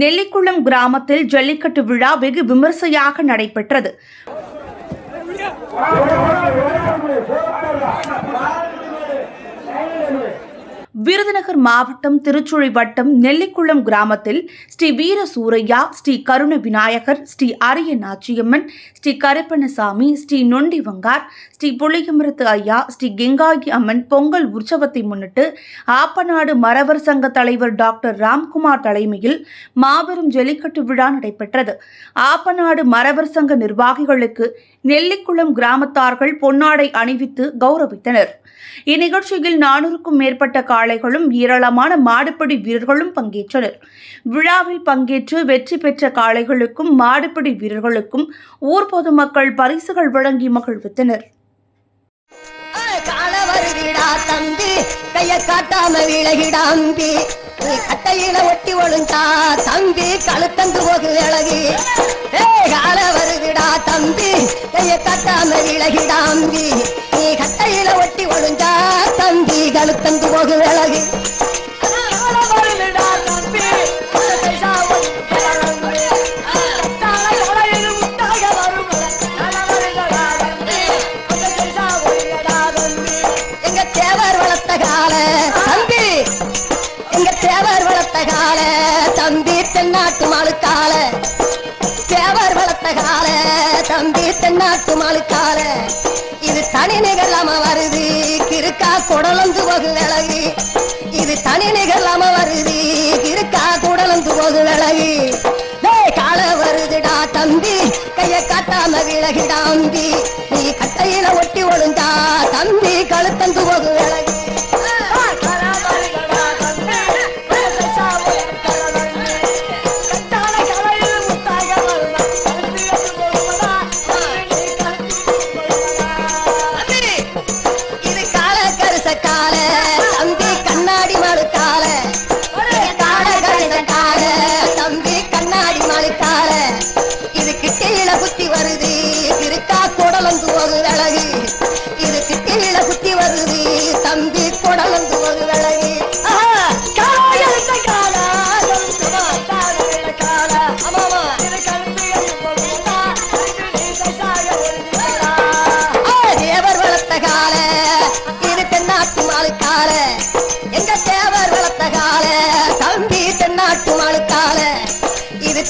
நெல்லிக்குளம் கிராமத்தில் ஜல்லிக்கட்டு விழா வெகு விமர்சையாக நடைபெற்றது. விருதுநகர் மாவட்டம் திருச்சுழி வட்டம் நெல்லிக்குளம் கிராமத்தில் ஸ்ரீ வீர சூரையா ஸ்ரீ கருண விநாயகர் ஸ்ரீ அரிய நாச்சியம்மன் ஸ்ரீ கருப்பணசாமி ஸ்ரீ நொண்டி வங்கார் ஸ்ரீ புளியமரத்து ஐயா ஸ்ரீ கெங்காயி அம்மன் பொங்கல் உற்சவத்தை முன்னிட்டு ஆப்பநாடு மறவர் சங்க தலைவர் டாக்டர் ராம்குமார் தலைமையில் மாபெரும் ஜல்லிக்கட்டு விழா நடைபெற்றது. ஆப்பநாடு மறவர் சங்க நிர்வாகிகளுக்கு நெல்லிக்குளம் கிராமத்தார்கள் பொன்னாடை அணிவித்து கௌரவித்தனர். இந்நிகழ்ச்சியில் நானூறுக்கும் மேற்பட்ட படைகளும் ஏராளமான மாடுபிடி வீரர்களும் பங்கேற்றனர். விழாவில் பங்கேற்று வெற்றி பெற்ற காளைகளுக்கும் மாடுபிடி வீரர்களுக்கும் ஊர் பொதுமக்கள் பரிசுகள் வழங்கி மகிழ்வித்தனர். கட்டையில ஒட்டி ஒழுங்கா தம்பி கழுத்தந்து போகு விலகி ஏ கால வருவிடா தம்பி. கைய கட்டாம விலகிடாம்பி தம்பி போகு விலகி எங்க தேவர் வளர்த்த கால தம்பி வளர்த்த தென்னாட்டு மாளுக்கால தேவர் வளர்த்த கால தம்பி தென்னாட்டு மாளுக்கால இது தனி நிகழாம வருது. கிருக்கா குடலந்து போகு விலகு. இது தனி நிகழாம வருது. கிருக்கா குடலந்து போகு விலகு. டேய் கால வருதுடா தம்பி. கைய காட்டாம விலகிடாம்பி நீ கட்டையில ஒட்டி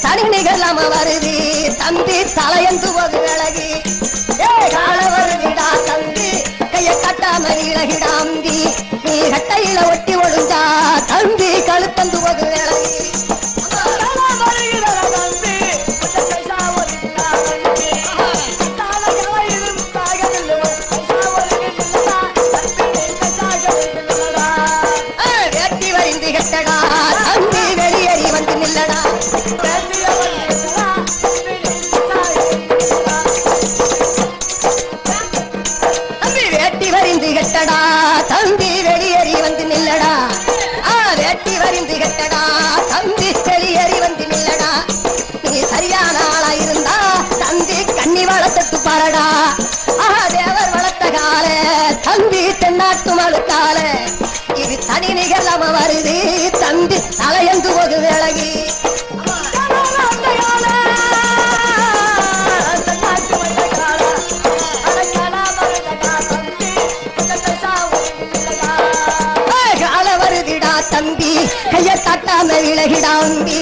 இது தனி வருதி தம்பி தலையந்து ஒரு விலகி ஏ கால வருவிடா தம்பி கைய கட்டாம இழகிடாம்பி நீ கட்டையில ஒட்டி விலகிடாம்பி கையை தட்டாம விலகிடாம்பி